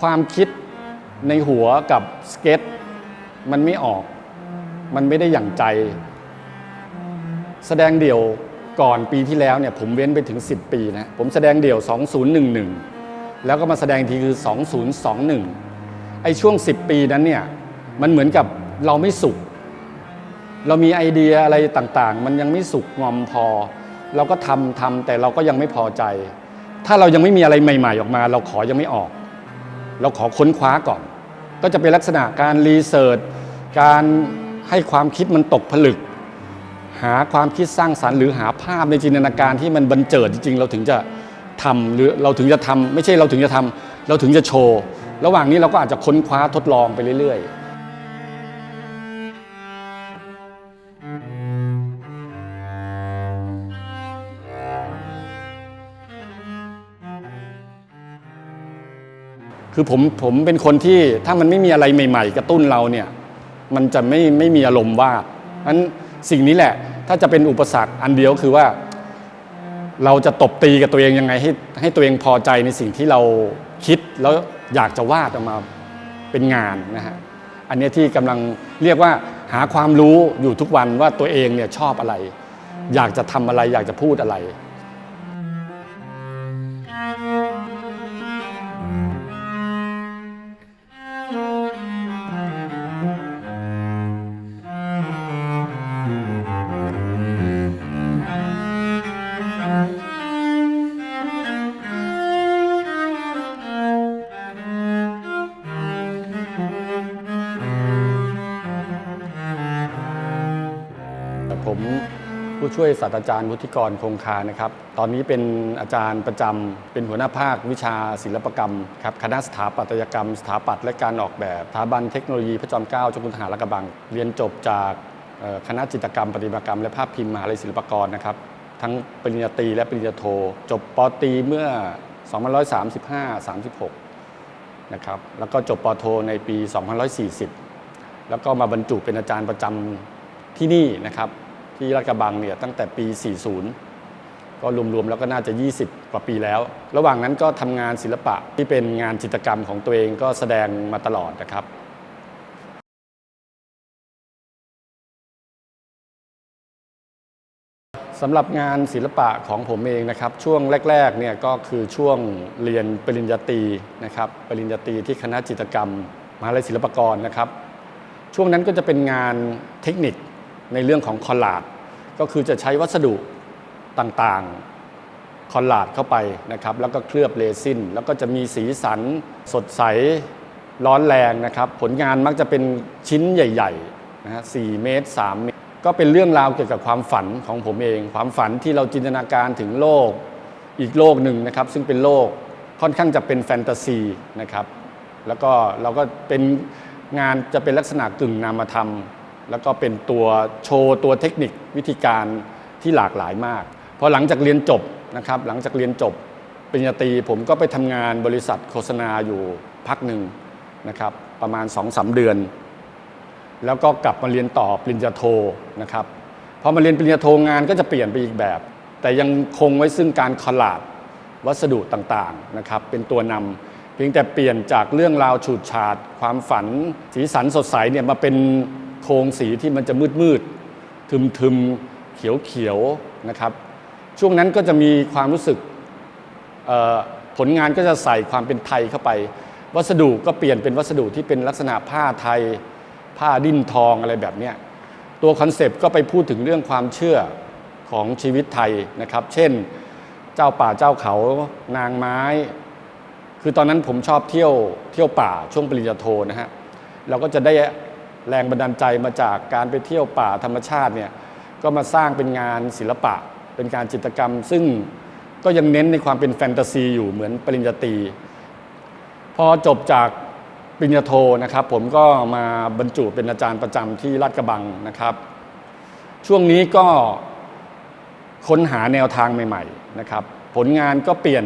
ความคิดในหัวกับสเก็ต มันไม่ออก มันไม่ได้อย่างใจ แสดงเดี่ยวก่อนปีที่แล้วเนี่ยผมเว้นไปถึง 10 ปีนะผมแสดงเดี่ยว 2011 แล้วก็มาแสดงทีคือ 2021 ไอ้ช่วง 10 ปีนั้นเนี่ยมันเหมือนกับเราไม่สุข เรามีไอเดียอะไรต่างๆ มันยังไม่สุกงอมพอ เราก็ทำทำแต่เราก็ยังไม่พอใจ ถ้าเรายังไม่มีอะไรใหม่ ๆ ออกมา เราขอยังไม่ออก เราขอค้นคว้าก่อน ก็จะเป็นลักษณะการรีเสิร์ชการให้ความคิดมันตกผลึก หาความคิดสร้างสรรค์ หรือหาภาพในจินตนาการที่มันบันเจิดจริงๆ เราถึงจะทำหรือเราถึงจะทำไม่ใช่เราถึงจะทำเราถึงจะโชว์ ระหว่างนี้เราก็อาจจะค้นคว้าทดลองไปเรื่อยๆ คือผมผมเป็นคนที่ถ้ามันไม่มีอะไรใหม่ ๆ กระตุ้นเราเนี่ยมันจะไม่ไม่มีอารมณ์ว่านั้นสิ่งนี้แหละ ถ้าจะเป็นอุปสรรคอันเดียวคือว่า เราจะตบตีกับตัวเองยังไงให้ให้ตัวเองพอใจในสิ่งที่เราคิดแล้วอยากจะวาดออกมาเป็นงานนะฮะอันนี้ที่กำลังเรียกว่าหาความรู้อยู่ทุกวันว่าตัวเองเนี่ยชอบอะไร อยากจะทำอะไรอยากจะพูดอะไร ช่วยศาสตราจารย์วุฒิกรคงคานะครับ ตอนนี้เป็นอาจารย์ประจำเป็นหัวหน้าภาควิชาศิลปกรรมครับคณะสถาปัตยกรรม สถาปัตย์และการออกแบบสถาบันเทคโนโลยีพระจอมเกล้าเจ้าคุณทหารกบัง เรียนจบจากคณะจิตรกรรมประติมากรรม และภาพพิมพ์มหาลัยศิลปากรนะครับ ทั้งปริญญาตรีและปริญญาโท จบปตรีเมื่อ 2535-36 นะครับ แล้วก็จบปโทในปี2540 แล้วก็มาบรรจุเป็นอาจารย์ประจำที่นี่นะครับ ที่ราชกระบังเนี่ยตั้งแต่ปี 40 ก็รวมๆแล้วก็น่าจะ 20 กว่าปีแล้ว ระหว่างนั้นก็ทำงานศิลปะที่เป็นงานจิตรกรรมของตัวเองก็แสดงมาตลอดนะครับสำหรับงานศิลปะของผมเองนะครับช่วงแรกๆเนี่ยก็คือช่วงเรียนปริญญาตรีนะครับปริญญาตรีที่คณะจิตรกรรมมหาลัยศิลปากรนะครับ ช่วงนั้นก็จะเป็นงานเทคนิค ในเรื่องของคอลลาดก็คือจะใช้วัสดุต่างๆ คอลลาดเข้าไปนะครับ แล้วก็เคลือบเรซินแล้วก็จะมีสีสันสดใสร้อนแรงนะครับ ผลงานมักจะเป็นชิ้นใหญ่ๆนะฮะ4เมตร3เมตร ก็เป็นเรื่องราวเกี่ยวกับความฝันของผมเอง ความฝันที่เราจินตนาการถึงโลกอีกโลกหนึ่งนะครับ ซึ่งเป็นโลกค่อนข้างจะเป็นแฟนตาซีนะครับ แล้วก็เราก็เป็นงานจะเป็นลักษณะกึ่งนามธรรม แล้วก็เป็นตัวโชว์ตัวเทคนิควิธีการที่หลากหลายมากพอหลังจากเรียนจบนะครับหลังจากเรียนจบปริญญาตรีผมก็ไปทำงานบริษัทโฆษณาอยู่พักหนึ่งนะครับประมาณ2-3เดือน แล้วก็กลับมาเรียนต่อปริญญาโทนะครับพอมาเรียนปริญญาโทงานก็จะเปลี่ยนไปอีกแบบ แต่ยังคงไว้ซึ่งการคอลลาดวัสดุต่างๆนะครับเป็นตัวนำเพียงแต่เปลี่ยนจากเรื่องราวฉูดฉาด ความฝันสีสันสดใสเนี่ยมาเป็น โครงสีที่มันจะมืดมืดๆทึมๆเขียวๆนะครับ ช่วงนั้นก็จะมีความรู้สึกผลงานก็จะใส่ความเป็นไทยเข้าไป วัสดุก็เปลี่ยนเป็นวัสดุที่เป็นลักษณะผ้าไทย ผ้าดิ้นทองอะไรแบบเนี้ยตัวคอนเซปต์ก็ไปพูดถึงเรื่องความเชื่อของชีวิตไทยนะครับ เช่น เจ้าป่าเจ้าเขานางไม้ คือตอนนั้นผมชอบเที่ยวเที่ยวป่าช่วงปริญญาโทนะฮะเราก็จะได้ แรงบันดาลใจมาจากการไปเที่ยวป่าธรรมชาติเนี่ยก็มาสร้างเป็นงานศิลปะ เป็นการจิตรกรรม ซึ่งก็ยังเน้นในความเป็นแฟนตาซีอยู่เหมือนปริญญาตรีพอจบจากปริญญาโทนะครับ ผมก็มาบรรจุเป็นอาจารย์ประจำที่ลาดกระบังนะครับ ช่วงนี้ก็ค้นหาแนวทางใหม่ๆนะครับ ผลงานก็เปลี่ยน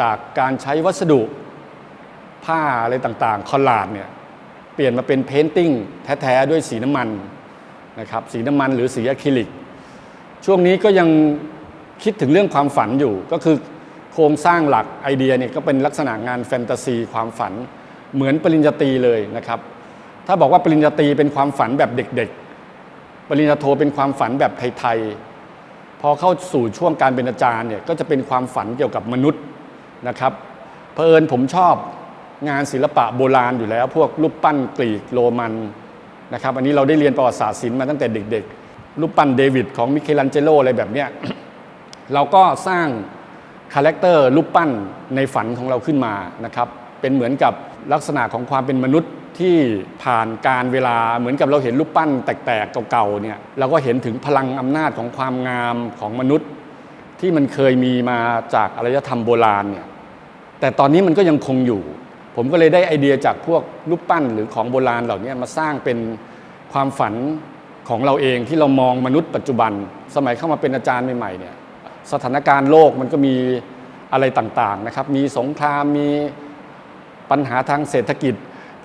จากการใช้วัสดุผ้าอะไรต่างๆ คอลลาดเนี่ย เปลี่ยนมาเป็นเพนติ้งแท้ๆด้วยสีน้ำมันนะครับสีน้ำมันหรือสีอะคริลิก ช่วงนี้ก็ยังคิดถึงเรื่องความฝันอยู่ ก็คือโครงสร้างหลักไอเดียเนี่ยก็เป็นลักษณะงานแฟนตาซีความฝันเหมือนปริญญาตรีเลยนะครับ ถ้าบอกว่าปริญญาตรีเป็นความฝันแบบเด็กๆ ปริญญาโทเป็นความฝันแบบไทยๆ พอเข้าสู่ช่วงการเป็นอาจารย์เนี่ยก็จะเป็นความฝันเกี่ยวกับมนุษย์นะครับเพอิญผมชอบ งานศิลปะโบราณอยู่แล้ว พวกรูปปั้นกรีกโรมันนะครับอันนี้เราได้เรียนประวัติศาสตร์ศิลป์มาตั้งแต่เด็กๆ รูปปั้นเดวิดของมิเคลันเจโลอะไรแบบเนี้ยเราก็สร้างคาแรคเตอร์รูปปั้นในฝันของเราขึ้นมานะครับเป็นเหมือนกับลักษณะของความเป็นมนุษย์ที่ผ่านการเวลาเหมือนกับเราเห็นรูปปั้นแตกๆเก่าๆเนี่ยเราก็เห็นถึงพลังอำนาจของความงามของมนุษย์ ที่มันเคยมีมาจากอารยธรรมโบราณเนี่ยแต่ตอนนี้มันก็ยังคงอยู่ ผมก็เลยได้ไอเดียจากพวกรูปปั้นหรือของโบราณเหล่านี้มาสร้างเป็นความฝันของเราเองที่เรามองมนุษย์ปัจจุบัน สมัยเข้ามาเป็นอาจารย์ใหม่ๆเนี่ยสถานการณ์โลกมันก็มีอะไรต่างๆนะครับ มีสงครามมีปัญหาทางเศรษฐกิจ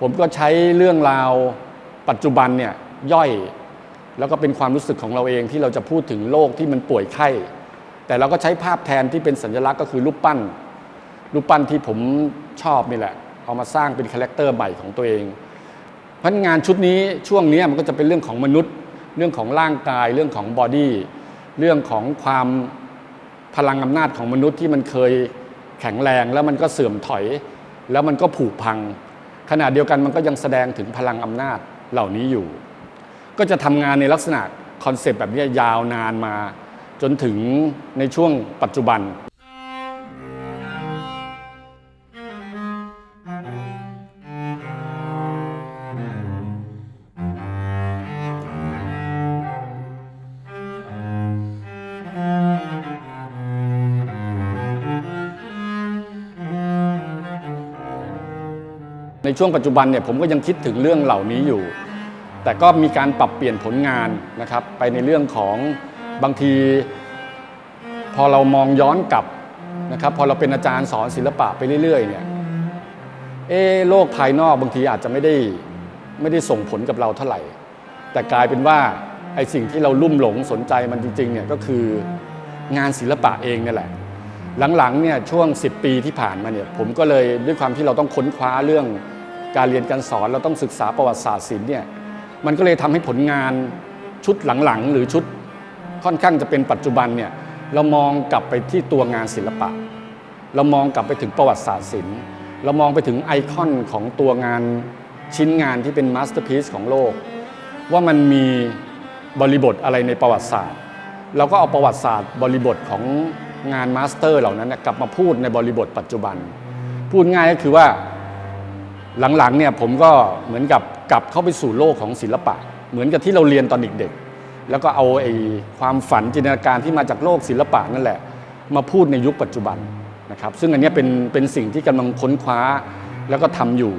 ผมก็ใช้เรื่องราวปัจจุบันเนี่ยย่อย แล้วก็เป็นความรู้สึกของเราเองที่เราจะพูดถึงโลกที่มันป่วยไข้ แต่เราก็ใช้ภาพแทนที่เป็นสัญลักษณ์ก็คือรูปปั้นรูปปั้นที่ผมชอบนี่แหละ เอามาสร้างเป็นคาแรคเตอร์ใหม่ของตัวเองเพราะงานชุดนี้ช่วงนี้มันก็จะเป็นเรื่องของมนุษย์ เรื่องของร่างกาย เรื่องของบอดี้เรื่องของความพลังอำนาจของมนุษย์ที่มันเคยแข็งแรงแล้วมันก็เสื่อมถอย แล้วมันก็ผุพัง ขณะเดียวกันมันก็ยังแสดงถึงพลังอำนาจเหล่านี้อยู่ ก็จะทำงานในลักษณะคอนเซปต์แบบนี้ยาวนานมา จนถึงในช่วงปัจจุบัน ในช่วงปัจจุบันเนี่ยผมก็ยังคิดถึงเรื่องเหล่านี้อยู่ แต่ก็มีการปรับเปลี่ยนผลงานนะครับไปในเรื่องของบางที พอเรามองย้อนกลับนะครับพอเราเป็นอาจารย์สอนศิลปะไปเรื่อยๆเนี่ยเออโลกภายนอกบางทีอาจจะไม่ได้ไม่ได้ส่งผลกับเราเท่าไหร่ แต่กลายเป็นว่าไอ้สิ่งที่เราลุ่มหลงสนใจมันจริงๆเนี่ยก็คืองานศิลปะเองนี่แหละ หลังๆเนี่ยช่วง 10 ปีที่ผ่านมาเนี่ยผมก็เลยด้วยความที่เราต้องค้นคว้าเรื่องการเรียนการสอนเราต้องศึกษาประวัติศาสตร์ศิลป์เนี่ยมันก็เลยทำให้ผลงานชุดหลังๆ หรือชุดค่อนข้างจะเป็นปัจจุบันเนี่ยเรามองกลับไปที่ตัวงานศิลปะ เรามองกลับไปถึงประวัติศาสตร์ศิลป์เรามองไปถึงไอคอนของตัวงานชิ้นงานที่เป็นมาสเตอร์พีซของโลก ว่ามันมีบริบทอะไรในประวัติศาสตร์ เราก็เอาประวัติศาสตร์บริบทของ งานมาสเตอร์เหล่านั้นกลับมาพูดในบริบทปัจจุบัน พูดง่ายก็คือว่าหลังๆเนี่ยผมก็เหมือนกับกลับเข้าไปสู่โลกของศิลปะ เหมือนกับที่เราเรียนตอนเด็กๆ แล้วก็เอาไอ้ความฝันจินตนาการที่มาจากโลกศิลปะนั่นแหละ มาพูดในยุคปัจจุบันนะครับซึ่งอันนี้เป็นเป็นสิ่งที่กำลังค้นคว้าแล้วก็ทำอยู่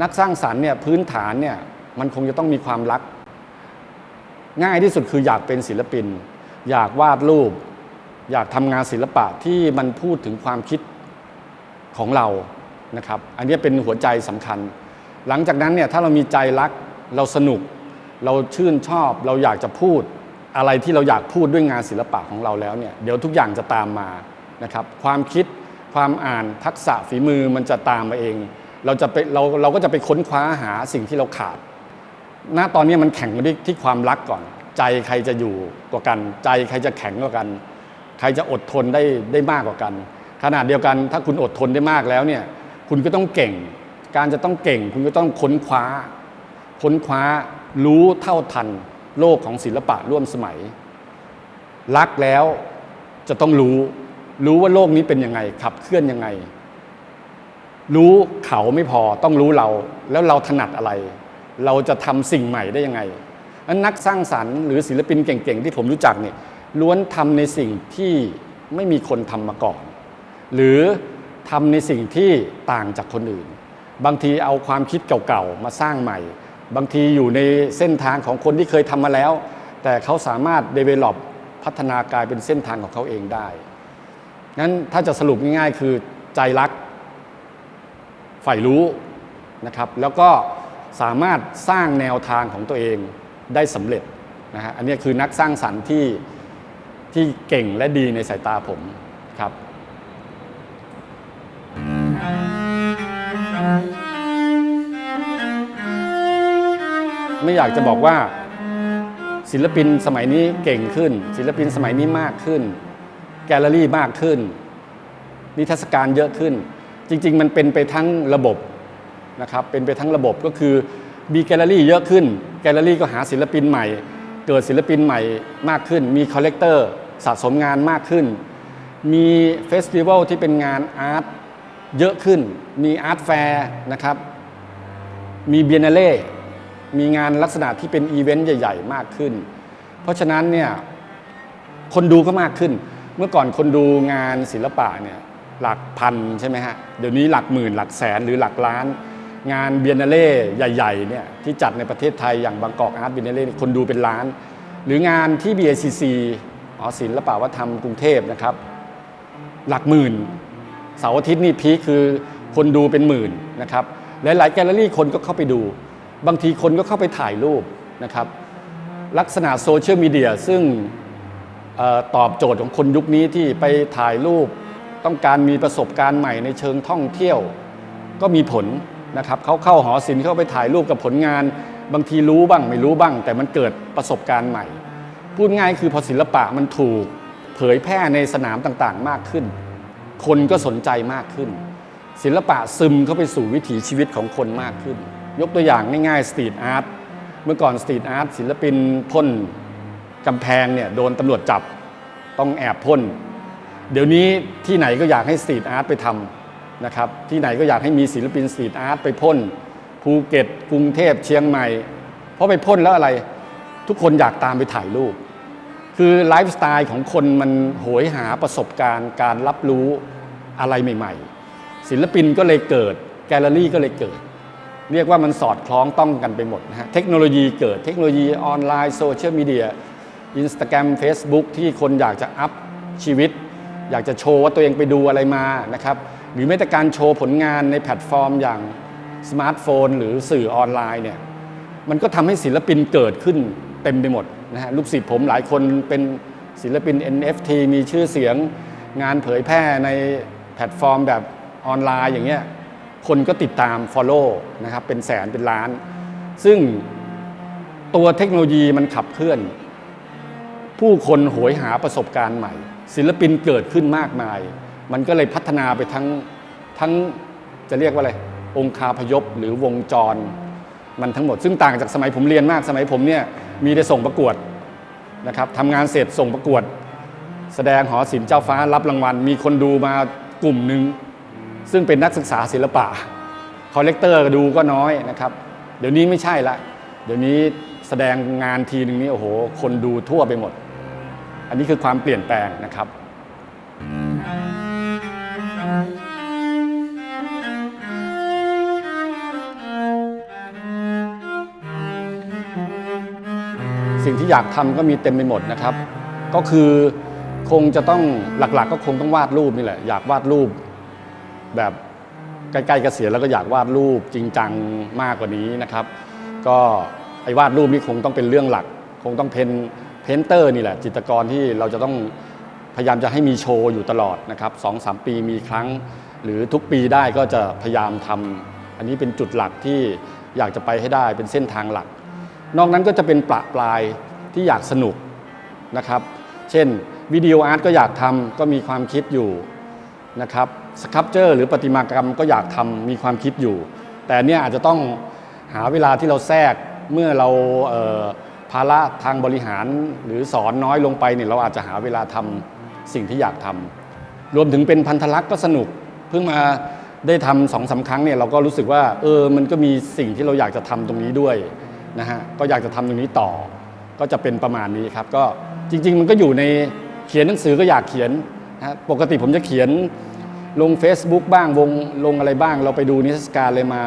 นักสร้างสรรค์เนี่ยพื้นฐานเนี่ยมันคงจะต้องมีความรัก ง่ายที่สุดคืออยากเป็นศิลปิน อยากวาดรูป อยากทำงานศิลปะที่มันพูดถึงความคิดของเรานะครับ อันนี้เป็นหัวใจสำคัญ หลังจากนั้นเนี่ยถ้าเรามีใจรักเราสนุก เราชื่นชอบ เราอยากจะพูดอะไรที่เราอยากพูดด้วยงานศิลปะของเราแล้วเนี่ยเดี๋ยวทุกอย่างจะตามมานะครับ ความคิดความอ่านทักษะฝีมือมันจะตามมาเอง เราจะไปเราเราก็จะไปค้นคว้าหาสิ่งที่เราขาด ณตอนนี้มันแข่งกันที่ที่ความรักก่อน ใจใครจะอยู่กว่ากัน ใจใครจะแข็งกว่ากัน ใครจะอดทนได้ได้มากกว่ากัน ขนาดเดียวกันถ้าคุณอดทนได้มากแล้วเนี่ยคุณก็ต้องเก่ง การจะต้องเก่ง คุณก็ต้องค้นคว้า ค้นคว้ารู้เท่าทันโลกของศิลปะร่วมสมัย รักแล้วจะต้องรู้ รู้ว่าโลกนี้เป็นยังไงขับเคลื่อนยังไง รู้เขาไม่พอต้องรู้เรา แล้วเราถนัดอะไร เราจะทำสิ่งใหม่ได้ยังไงอันนักสร้างสรรค์หรือศิลปินเก่งๆ ที่ผมรู้จักเนี่ยล้วนทำในสิ่งที่ไม่มีคนทำมาก่อน หรือทำในสิ่งที่ต่างจากคนอื่น บางทีเอาความคิดเก่าๆ มาสร้างใหม่ บางทีอยู่ในเส้นทางของคนที่เคยทำมาแล้ว แต่เขาสามารถ develop พัฒนากลายเป็นเส้นทางของเขาเองได้งั้นถ้าจะสรุปง่ายๆ คือใจรัก ใฝ่รู้นะครับ แล้วก็สามารถสร้างแนวทางของตัวเองได้สำเร็จนะฮะอันนี้คือนักสร้างสรรค์ที่ที่เก่งและดีในสายตาผมครับไม่อยากจะบอกว่า ศิลปินสมัยนี้เก่งขึ้น ศิลปินสมัยนี้มากขึ้น แกลเลอรี่มากขึ้น นิทรรศการเยอะขึ้น จริง ๆ มันเป็นไปทั้งระบบนะครับเป็นไปทั้งระบบก็คือมีแกลเลอรี่เยอะขึ้น แกลเลอรี่ก็หาศิลปินใหม่ เกิดศิลปินใหม่มากขึ้น มีคอลเลกเตอร์สะสมงานมากขึ้น มีเฟสติวัลที่เป็นงานอาร์ตเยอะขึ้น มีอาร์ตแฟร์นะครับ มีเบียนเล่มีงานลักษณะที่เป็นอีเวนต์ใหญ่ ๆ มากขึ้น เพราะฉะนั้นเนี่ยคนดูก็มากขึ้น เมื่อก่อนคนดูงานศิลปะเนี่ย หลักพันใช่ไหมฮะเดี๋ยวนี้หลักหมื่นหลักแสนหรือหลักล้าน งานเบียนเล่ใหญ่ๆเนี่ยที่จัดในประเทศไทยอย่างบางกอกอาร์ตเบียนเล่คนดูเป็นล้าน หรืองานที่ BACC อ๋อศิลปวัฒนธรรมกรุงเทพนะครับ หลักหมื่นเสาร์อาทิตย์นี่พีคคือคนดูเป็นหมื่นนะครับหลายๆแกลเลอรี่คนก็เข้าไปดู บางทีคนก็เข้าไปถ่ายรูปนะครับ ลักษณะโซเชียลมีเดียซึ่งออตอบโจทย์ของคนยุคนี้ที่ไปถ่ายรูป ต้องการมีประสบการณ์ใหม่ในเชิงท่องเที่ยว ก็มีผลนะครับเขาเข้าหอศิลป์เข้าไปถ่ายรูปกับผลงาน บางทีรู้บ้างไม่รู้บ้าง แต่มันเกิดประสบการณ์ใหม่ พูดง่ายคือพอศิลปะมันถูก เผยแพร่ในสนามต่างๆ มากขึ้น คนก็สนใจมากขึ้น ศิลปะซึมเข้าไปสู่วิถีชีวิตของคนมากขึ้น ยกตัวอย่างง่ายๆสตรีทอาร์ตเมื่อก่อนสตรีทอาร์ตศิลปินพ่นกำแพงเนี่ยโดนตำรวจจับต้องแอบพ่น เดี๋ยวนี้ที่ไหนก็อยากให้สตรีทอาร์ตไปทำนะครับที่ไหนก็อยากให้มีศิลปินสตรีทอาร์ตไปพ่นภูเก็ตกรุงเทพเชียงใหม่ เพราะไปพ่นแล้วอะไร ทุกคนอยากตามไปถ่ายรูป คือไลฟ์สไตล์ของคนมันโหยหาประสบการณ์ การรับรู้อะไรใหม่ ๆ ศิลปินก็เลยเกิด แกลเลอรี่ก็เลยเกิด เรียกว่ามันสอดคล้องต้องกันไปหมดนะฮะเทคโนโลยีเกิดเทคโนโลยีออนไลน์โซเชียลมีเดียอินสตาแกรมเฟซบุ๊กที่คนอยากจะอัพชีวิต อยากจะโชว์ว่าตัวเองไปดูอะไรมานะครับหรือแม้แต่การโชว์ผลงานในแพลตฟอร์มอย่างสมาร์ทโฟน หรือสื่อออนไลน์เนี่ยมันก็ทำให้ศิลปินเกิดขึ้นเต็มไปหมดนะฮะลูกศิษย์ผมหลายคนเป็นศิลปิน NFT มีชื่อเสียงงานเผยแพร่ในแพลตฟอร์มแบบออนไลน์อย่างเงี้ยคนก็ติดตาม Follow นะครับเป็นแสนเป็นล้าน ซึ่งตัวเทคโนโลยีมันขับเคลื่อน ผู้คนโหยหาประสบการณ์ใหม่ ศิลปินเกิดขึ้นมากมาย มันก็เลยพัฒนาไปทั้งทั้งจะเรียกว่าอะไรองคาพยพหรือวงจร มันทั้งหมด ซึ่งต่างจากสมัยผมเรียนมากสมัยผมเนี่ยมีได้ส่งประกวดนะครับทำงานเสร็จส่งประกวด แสดงหอศิลป์เจ้าฟ้ารับรางวัล มีคนดูมากลุ่มหนึ่งซึ่งเป็นนักศึกษาศิลปะคอลเลกเตอร์ดูก็น้อยนะครับ เดี๋ยวนี้ไม่ใช่ละ เดี๋ยวนี้แสดงงานทีหนึ่งนี่โอ้โห คนดูทั่วไปหมด อันนี้คือความเปลี่ยนแปลงนะครับสิ่งที่อยากทำก็มีเต็มไปหมดนะครับ ก็คือคงจะต้องหลักๆ ก็คงต้องวาดรูปนี่แหละ อยากวาดรูป แบบใกล้ๆเกษียณแล้วก็อยากวาดรูปจริงจังมากกว่านี้นะครับ ก็ไอ้วาดรูปนี่คงต้องเป็นเรื่องหลัก คงต้องเพน เพนเตอร์นี่แหละ จิตรกรที่เราจะต้องพยายามจะให้มีโชว์อยู่ตลอดนะครับสองสามปีมีครั้ง หรือทุกปีได้ก็จะพยายามทำอันนี้เป็นจุดหลักที่อยากจะไปให้ได้เป็นเส้นทางหลัก นอกนั้นก็จะเป็นประปลายที่อยากสนุกนะครับ เช่นวิดีโออาร์ตก็อยากทำก็มีความคิดอยู่นะครับสครับเจอร์หรือประติมากรรมก็อยากทำมีความคิดอยู่ แต่เนี่ยอาจจะต้องหาเวลาที่เราแทรกเมื่อเราเภาระทางบริหารหรือสอนน้อยลงไปเนี่ยเราอาจจะหาเวลาทำสิ่งที่อยากทำรวมถึงเป็นพันธลักษณ์ก็สนุก เพิ่งมาได้ทำสองสาครั้งเนี่ยเราก็รู้สึกว่าเออมันก็มีสิ่งที่เราอยากจะทำตรงนี้ด้วยนะฮะก็อยากจะทำตรงนี้ต่อ ก็จะเป็นประมาณนี้ครับ ก็จริง ๆ มันก็อยู่ในเขียนหนังสือก็อยากเขียนนะฮะปกติผมจะเขียนลง Facebook บ้างวงลงอะไรบ้าง เราไปดูนิทรรศการเลยมา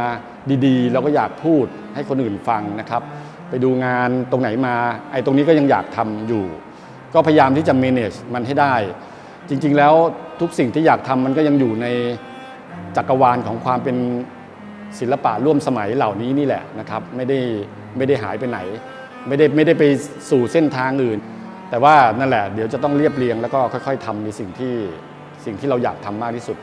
ดีๆ เราก็อยากพูดให้คนอื่นฟังนะครับ ไปดูงานตรงไหนมาไอ้ตรงนี้ก็ยังอยากทำอยู่ ก็พยายามที่จะ manage มันให้ได้ จริงๆแล้วทุกสิ่งที่อยากทำมันก็ยังอยู่ในจักรวาลของความเป็นศิลปะร่วมสมัยเหล่านี้นี่แหละนะครับ ไม่ได้ไม่ได้หายไปไหน ไม่ได้ไม่ได้ไปสู่เส้นทางอื่น แต่ว่านั่นแหละเดี๋ยวจะต้องเรียบเรียงแล้วก็ค่อย ๆทำในสิ่งที่สิ่งที่เราอยากทำมากที่สุด